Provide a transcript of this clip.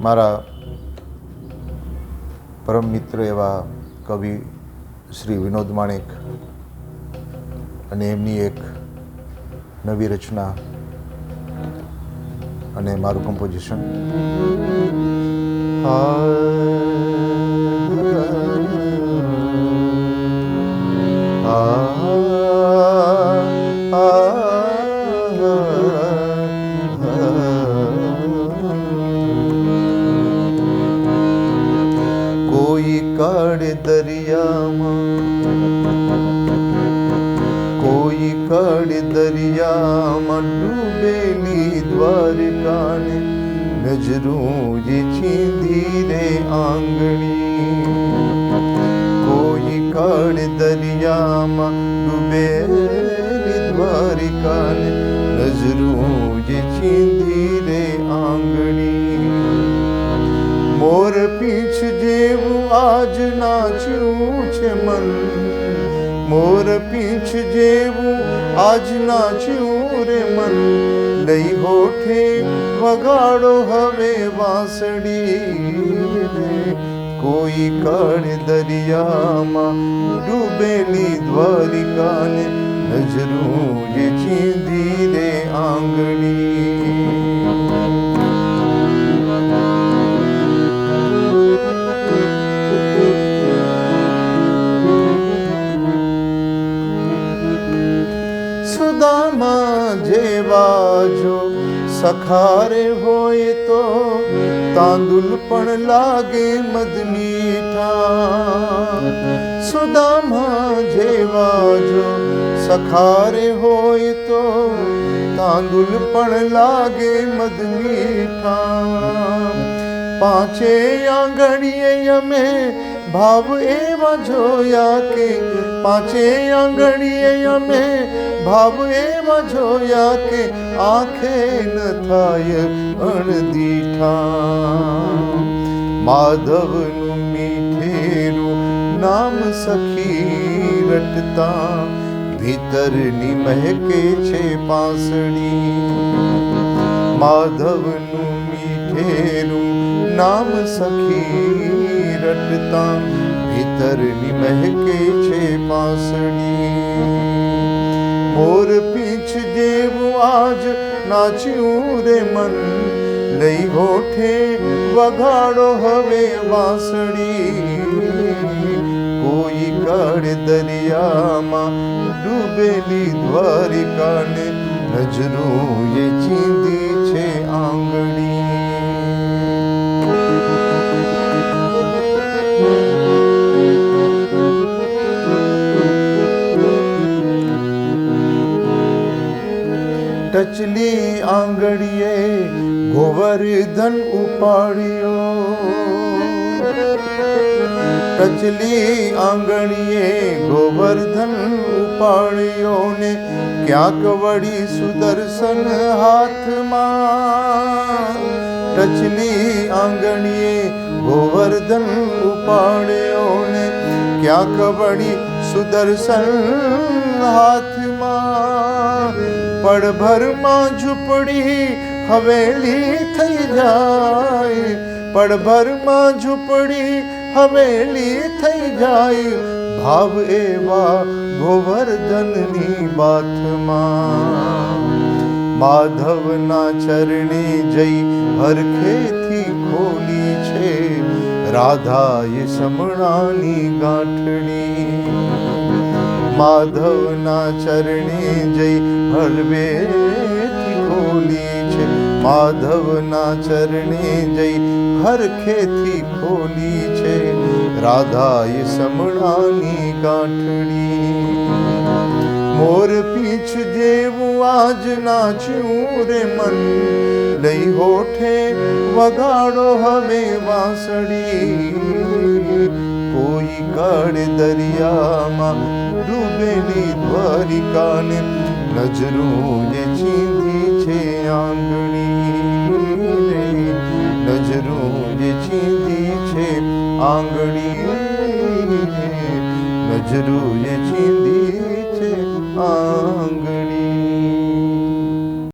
મારા પરમ મિત્ર એવા કવિ શ્રી વિનોદ માણેક અને એમની એક નવી રચના અને મારું કમ્પોઝિશન કોઈ કાળે દરિયામાં કોઈ કાળ દરિયામાં ડૂબેલી દ્વારકાને નજરું જે ચીંધી રે આંગણી કોઈ કાળ દરિયામાં ડૂબેલી દ્વારકાને નજરું જે ચીંધી રે આંગણી મોર પીછ જેવું આજ નાચ્યું છે મન. મોર પીંછ જેવું આજ નાચ્યું રે મન. લઈ હોઠે વગાડો હવે વાંસડી કોઈ કાળ દરિયામાં ડૂબેલી દ્વારિકાને નજરું જે ચીંધી રે આંગળી. જેવા જો સખારે હોય તો તાંદુલ પણ લાગે મદ મીઠા. સુદામા જેવા જો સખારે હોય તો તાંદુલ પણ લાગે મદ મીઠા. પાંચે આંગણીએ અમે ભાવ એવા જોયા કે પાંચે આંગણીએ અમે ભાવ એવા જોયા કે આંખે ન થાય અણદીઠા. માધવનું મીઠેરું નામ સખી રટતા, ભીતરની મહેકે છે પાસણી માધવનું મીઠેરું નામ સખી રટતા ભીતરની મહેકે છે પાંસળી મોર પીછ જેવું આજ નાચ્યું રે મન. લઈ હોઠે વગાડો હવે વાંસળી. કોઈ કાળ દરિયામાં ડૂબેલી દ્વારિકાને નજરું એ ચીંધી ટચલી આંગળીએ ગોવર્ધન ઉપાડ્યો. ટચલી આંગળીએ ગોવર્ધન ઉપાડ્યો ને ક્યાંક વળી સુદર્શન હાથમાં. ટચલી આંગણીએ ગોવર્ધન ઉપાડ્યો ને ક્યાંક વળી સુદર્શન હાથમાં. પડભરમાં ઝૂંપડી હવેલી થઈ જાય. પડભરમાં ઝૂંપડી હવેલી થઈ જાય. ભાવ એવા ગોવર્ધનની બાથમાં. માધવના ચરણે જઈ હરખેથી ખોલી છે. રાધાએ સમણાની ગાંઠડી માધવના ચરણે જઈ હરવેથી ખોલી છે. માધવના ચરણે જઈ હરખેથી ખોલી છે. રાધાએ સમણાની ગાંઠડી મોર પીછ જેવું આજ નાચ્યું રે મન. લઈ હોઠે વગાડો હવે વાંસળી. કોઈ કાળે દરિયામાં ડૂબેલી દ્વારિકાને નજરોએ છીંધી છે આંગણી આંગળી. જે છીંધી છે આંગણી આંગળી. જે છીંધી છે આંગણી